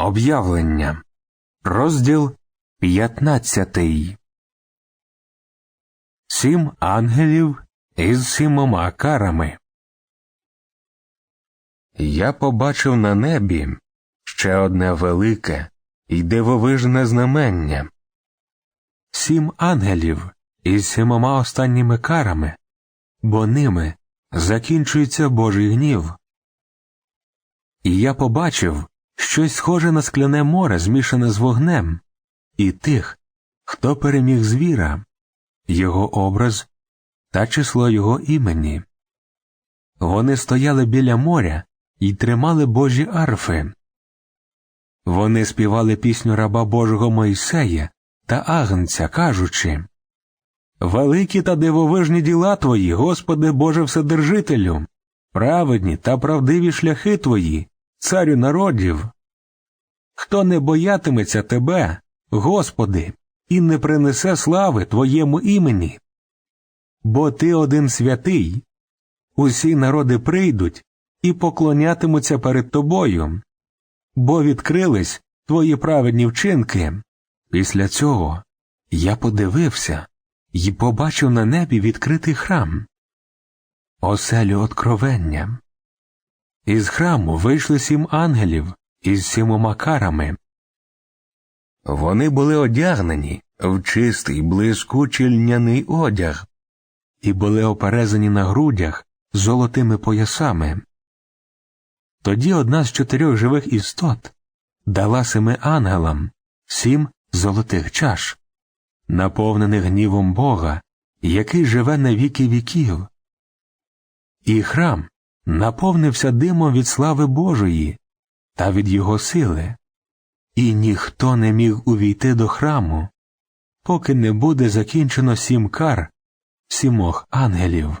Об'явлення. Розділ 15. Сім ангелів із сімома карами. Я побачив на небі ще одне велике і дивовижне знамення. Сім ангелів із сімома останніми карами, бо ними закінчується Божий гнів. І я побачив щось схоже на скляне море, змішане з вогнем, і тих, хто переміг звіра, його образ та число його імені. Вони стояли біля моря і тримали божі арфи. Вони співали пісню раба Божого Мойсея та Агнця, кажучи Великі та дивовижні діла твої, Господи Боже Вседержителю, праведні та правдиві шляхи твої, царю народів. Хто не боятиметься тебе, Господи, і не принесе слави Твоєму імені? Бо Ти один святий, усі народи прийдуть і поклонятимуться перед тобою, бо відкрились твої праведні вчинки. Після цього я подивився і побачив на небі відкритий храм, оселю откровення. Із храму вийшли сім ангелів із сімома карами. Вони були одягнені в чистий блискучий льняний одяг і були оперезані на грудях золотими поясами. Тоді одна з чотирьох живих істот дала семи ангелам сім золотих чаш, наповнених гнівом Бога, який живе на віки віків. І храм наповнився димом від слави Божої та від його сили, і ніхто не міг увійти до храму, поки не буде закінчено сім кар сімох ангелів.